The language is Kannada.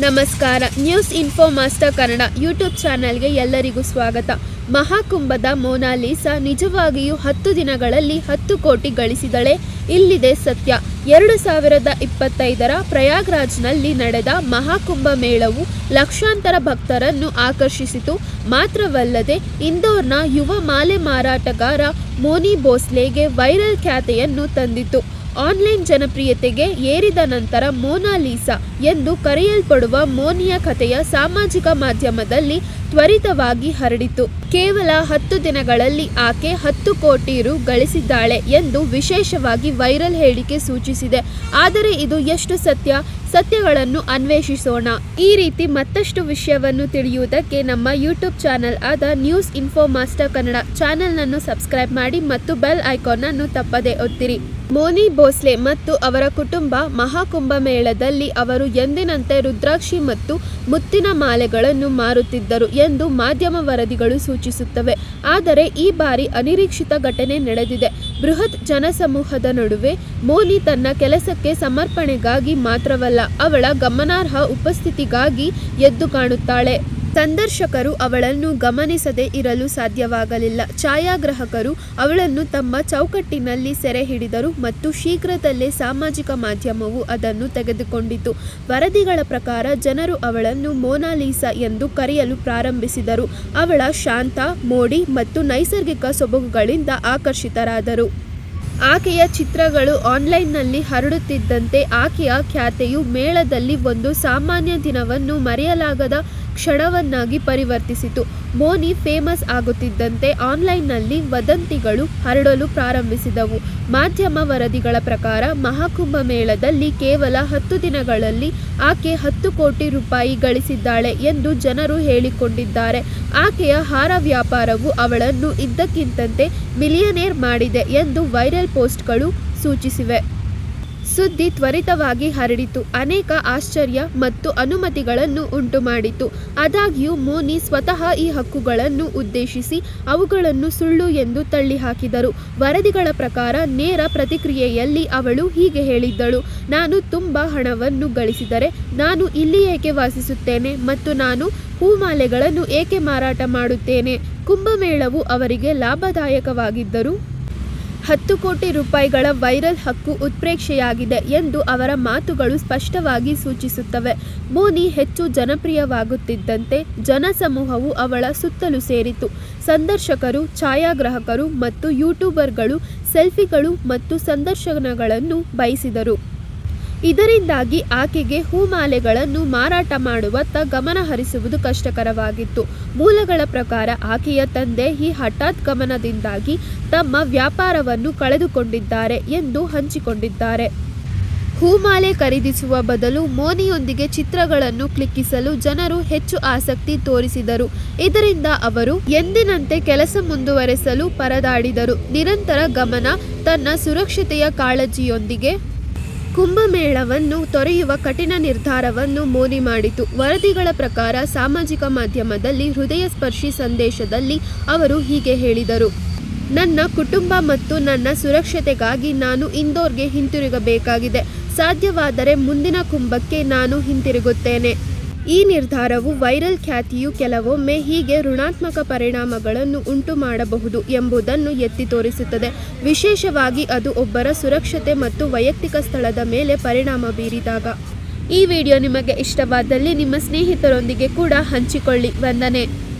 ನಮಸ್ಕಾರ. News info master Kannada YouTube ಚಾನೆಲ್ಗೆ ಎಲ್ಲರಿಗೂ ಸ್ವಾಗತ. ಮಹಾಕುಂಭದ ಮೋನಾಲಿಸಾ ನಿಜವಾಗಿಯೂ ಹತ್ತು ದಿನಗಳಲ್ಲಿ ಹತ್ತು ಕೋಟಿ ಗಳಿಸಿದಳೆ. ಇಲ್ಲಿದೆ ಸತ್ಯ. ಎರಡು ಸಾವಿರದ ಇಪ್ಪತ್ತೈದರ ಪ್ರಯಾಗ್ರಾಜ್ನಲ್ಲಿ ನಡೆದ ಮಹಾಕುಂಭ ಮೇಳವು ಲಕ್ಷಾಂತರ ಭಕ್ತರನ್ನು ಆಕರ್ಷಿಸಿತು. ಮಾತ್ರವಲ್ಲದೆ, ಇಂದೋರ್ನ ಯುವ ಮಾಲೆ ಮಾರಾಟಗಾರ ಮೋನಿ ಭೋಸ್ಲೆಗೆ ವೈರಲ್ ಖ್ಯಾತೆಯನ್ನು ತಂದಿತು ಆನ್ಲೈನ್ ಜನಪ್ರಿಯತೆಗೆ ಏರಿದ ನಂತರ ಮೋನಾಲಿಸಾ ಎಂದು ಕರೆಯಲ್ಪಡುವ ಮೋನಿಯ ಕಥೆಯ ಸಾಮಾಜಿಕ ಮಾಧ್ಯಮದಲ್ಲಿ ತ್ವರಿತವಾಗಿ ಹರಡಿತು. ಕೇವಲ ಹತ್ತು ದಿನಗಳಲ್ಲಿ ಆಕೆ ಹತ್ತು ಕೋಟಿ ರು ಗಳಿಸಿದ್ದಾಳೆ ಎಂದು ವಿಶೇಷವಾಗಿ ವೈರಲ್ ಹೇಳಿಕೆ ಸೂಚಿಸಿದೆ. ಆದರೆ ಇದು ಎಷ್ಟು ಸತ್ಯ? ಸತ್ಯಗಳನ್ನು ಅನ್ವೇಷಿಸೋಣ. ಈ ರೀತಿ ಮತ್ತಷ್ಟು ವಿಷಯವನ್ನು ತಿಳಿಯುವುದಕ್ಕೆ ನಮ್ಮ ಯೂಟ್ಯೂಬ್ ಚಾನೆಲ್ ಆದ ನ್ಯೂಸ್ ಇನ್ಫೋ ಮಾಸ್ಟರ್ ಕನ್ನಡ ಚಾನೆಲ್ನನ್ನು ಸಬ್ಸ್ಕ್ರೈಬ್ ಮಾಡಿ ಮತ್ತು ಬೆಲ್ ಐಕಾನ್ ಅನ್ನು ತಪ್ಪದೆ ಒತ್ತಿರಿ. ಮೋನಿ ಭೋಸ್ಲೆ ಮತ್ತು ಅವರ ಕುಟುಂಬ ಮಹಾಕುಂಭ ಮೇಳದಲ್ಲಿ ಅವರು ಎಂದಿನಂತೆ ರುದ್ರಾಕ್ಷಿ ಮತ್ತು ಮುತ್ತಿನ ಮಾಲೆಗಳನ್ನು ಮಾರುತ್ತಿದ್ದರು ಎಂದು ಮಾಧ್ಯಮ ವರದಿಗಳು ಸೂಚಿಸುತ್ತವೆ. ಆದರೆ ಈ ಬಾರಿ ಅನಿರೀಕ್ಷಿತ ಘಟನೆ ನಡೆದಿದೆ. ಬೃಹತ್ ಜನಸಮೂಹದ ನಡುವೆ ಮೋಲಿ ತನ್ನ ಕೆಲಸಕ್ಕೆ ಸಮರ್ಪಣೆಗಾಗಿ ಮಾತ್ರವಲ್ಲ ಅವಳ ಗಮನಾರ್ಹ ಉಪಸ್ಥಿತಿಗಾಗಿ ಎದ್ದು ಕಾಣುತ್ತಾಳೆ. ಸಂದರ್ಶಕರು ಅವಳನ್ನು ಗಮನಿಸದೇ ಇರಲು ಸಾಧ್ಯವಾಗಲಿಲ್ಲ. ಛಾಯಾಗ್ರಾಹಕರು ಅವಳನ್ನು ತಮ್ಮ ಚೌಕಟ್ಟಿನಲ್ಲಿ ಸೆರೆ ಹಿಡಿದರು ಮತ್ತು ಶೀಘ್ರದಲ್ಲೇ ಸಾಮಾಜಿಕ ಮಾಧ್ಯಮವು ಅದನ್ನು ತೆಗೆದುಕೊಂಡಿತು. ವರದಿಗಳ ಪ್ರಕಾರ ಜನರು ಅವಳನ್ನು ಮೋನಾಲಿಸಾ ಎಂದು ಕರೆಯಲು ಪ್ರಾರಂಭಿಸಿದರು. ಅವಳ ಶಾಂತ, ಮೋಡಿ ಮತ್ತು ನೈಸರ್ಗಿಕ ಸೊಬಗುಗಳಿಂದ ಆಕರ್ಷಿತರಾದರು. ಆಕೆಯ ಚಿತ್ರಗಳು ಆನ್ಲೈನ್ನಲ್ಲಿ ಹರಡುತ್ತಿದ್ದಂತೆ ಆಕೆಯ ಖ್ಯಾತೆಯು ಮೇಳದಲ್ಲಿ ಒಂದು ಸಾಮಾನ್ಯ ದಿನವನ್ನು ಮರೆಯಲಾಗದ ಕ್ಷಣವನ್ನಾಗಿ ಪರಿವರ್ತಿಸಿತು. ಮೋನಿ ಫೇಮಸ್ ಆಗುತ್ತಿದ್ದಂತೆ ಆನ್ಲೈನ್ನಲ್ಲಿ ವದಂತಿಗಳು ಹರಡಲು ಪ್ರಾರಂಭಿಸಿದವು. ಮಾಧ್ಯಮ ವರದಿಗಳ ಪ್ರಕಾರ ಮಹಾಕುಂಭ ಮೇಳದಲ್ಲಿ ಕೇವಲ ಹತ್ತು ದಿನಗಳಲ್ಲಿ ಆಕೆ ಹತ್ತು ಕೋಟಿ ರೂಪಾಯಿ ಗಳಿಸಿದ್ದಾಳೆ ಎಂದು ಜನರು ಹೇಳಿಕೊಂಡಿದ್ದಾರೆ. ಆಕೆಯ ಹಾರ ವ್ಯಾಪಾರವು ಅವಳನ್ನು ಇದ್ದಕ್ಕಿಂತಂತೆ ಮಿಲಿಯನೇರ್ ಮಾಡಿದೆ ಎಂದು ವೈರಲ್ ಪೋಸ್ಟ್ಗಳು ಸೂಚಿಸಿವೆ. ಸುದ್ದಿ ತ್ವರಿತವಾಗಿ ಹರಡಿತು. ಅನೇಕ ಆಶ್ಚರ್ಯ ಮತ್ತು ಅನುಮತಿಗಳನ್ನು ಉಂಟುಮಾಡಿತು. ಆದಾಗ್ಯೂ ಮೋನಿ ಸ್ವತಃ ಈ ಹಕ್ಕುಗಳನ್ನು ಉದ್ದೇಶಿಸಿ ಅವುಗಳನ್ನು ಸುಳ್ಳು ಎಂದು ತಳ್ಳಿಹಾಕಿದರು. ವರದಿಗಳ ಪ್ರಕಾರ ನೇರ ಪ್ರತಿಕ್ರಿಯೆಯಲ್ಲಿ ಅವಳು ಹೀಗೆ ಹೇಳಿದ್ದಳು, ನಾನು ತುಂಬ ಹಣವನ್ನು ಗಳಿಸಿದರೆ ನಾನು ಇಲ್ಲಿ ಏಕೆ ವಾಸಿಸುತ್ತೇನೆ ಮತ್ತು ನಾನು ಹೂಮಾಲೆಗಳನ್ನು ಏಕೆ ಮಾರಾಟ ಮಾಡುತ್ತೇನೆ? ಕುಂಭಮೇಳವು ಅವರಿಗೆ ಲಾಭದಾಯಕವಾಗಿದ್ದರೂ ಹತ್ತು ಕೋಟಿ ರೂಪಾಯಿಗಳ ವೈರಲ್ ಹಕ್ಕು ಉತ್ಪ್ರೇಕ್ಷೆಯಾಗಿದೆ ಎಂದು ಅವರ ಮಾತುಗಳು ಸ್ಪಷ್ಟವಾಗಿ ಸೂಚಿಸುತ್ತವೆ. ಮೋನಿ ಹೆಚ್ಚು ಜನಪ್ರಿಯವಾಗುತ್ತಿದ್ದಂತೆ ಜನಸಮೂಹವು ಅವಳ ಸುತ್ತಲೂ ಸೇರಿತು ಸಂದರ್ಶಕರು, ಛಾಯಾಗ್ರಾಹಕರು ಮತ್ತು ಯೂಟ್ಯೂಬರ್ಗಳು ಸೆಲ್ಫಿಗಳು ಮತ್ತು ಸಂದರ್ಶನಗಳನ್ನು ಬಯಸಿದರು. ಇದರಿಂದಾಗಿ ಆಕೆಗೆ ಹೂಮಾಲೆಗಳನ್ನು ಮಾರಾಟ ಮಾಡುವತ್ತ ಗಮನ ಹರಿಸುವುದು ಕಷ್ಟಕರವಾಗಿತ್ತು. ಮೂಲಗಳ ಪ್ರಕಾರ ಆಕೆಯ ತಂದೆ ಈ ಹಠಾತ್ ಗಮನದಿಂದಾಗಿ ತಮ್ಮ ವ್ಯಾಪಾರವನ್ನು ಕಳೆದುಕೊಂಡಿದ್ದಾರೆ ಎಂದು ಹಂಚಿಕೊಂಡಿದ್ದಾರೆ. ಹೂಮಾಲೆ ಖರೀದಿಸುವ ಬದಲು ಮೋನಿಯೊಂದಿಗೆ ಚಿತ್ರಗಳನ್ನು ಕ್ಲಿಕ್ಕಿಸಲು ಜನರು ಹೆಚ್ಚು ಆಸಕ್ತಿ ತೋರಿಸಿದರು. ಇದರಿಂದ ಅವರು ಎಂದಿನಂತೆ ಕೆಲಸ ಮುಂದುವರೆಸಲು ಪರದಾಡಿದರು. ನಿರಂತರ ಗಮನ ತನ್ನ ಸುರಕ್ಷತೆಯ ಕಾಳಜಿಯೊಂದಿಗೆ ಕುಂಭಮೇಳವನ್ನು ತೊರೆಯುವ ಕಠಿಣ ನಿರ್ಧಾರವನ್ನು ಮೋದಿ ಮಾಡಿತು. ವರದಿಗಳ ಪ್ರಕಾರ ಸಾಮಾಜಿಕ ಮಾಧ್ಯಮದಲ್ಲಿ ಹೃದಯ ಸ್ಪರ್ಶಿ ಸಂದೇಶದಲ್ಲಿ ಅವರು ಹೀಗೆ ಹೇಳಿದರು. ನನ್ನ ಕುಟುಂಬ ಮತ್ತು ನನ್ನ ಸುರಕ್ಷತೆಗಾಗಿ ನಾನು ಇಂದೋರ್ಗೆ ಹಿಂತಿರುಗಬೇಕಾಗಿದೆ. ಸಾಧ್ಯವಾದರೆ ಮುಂದಿನ ಕುಂಭಕ್ಕೆ ನಾನು ಹಿಂತಿರುಗುತ್ತೇನೆ. ಈ ನಿರ್ಧಾರವು ವೈರಲ್ ಖ್ಯಾತಿಯು ಕೆಲವೊಮ್ಮೆ ಹೀಗೆ ಋಣಾತ್ಮಕ ಪರಿಣಾಮಗಳನ್ನು ಉಂಟು ಮಾಡಬಹುದು ಎಂಬುದನ್ನು ಎತ್ತಿ ತೋರಿಸುತ್ತದೆ. ವಿಶೇಷವಾಗಿ ಅದು ಒಬ್ಬರ ಸುರಕ್ಷತೆ ಮತ್ತು ವೈಯಕ್ತಿಕ ಸ್ಥಳದ ಮೇಲೆ ಪರಿಣಾಮ ಬೀರಿದಾಗ. ಈ ವಿಡಿಯೋ ನಿಮಗೆ ಇಷ್ಟವಾದಲ್ಲಿ ನಿಮ್ಮ ಸ್ನೇಹಿತರೊಂದಿಗೆ ಕೂಡ ಹಂಚಿಕೊಳ್ಳಿ. ವಂದನೆ.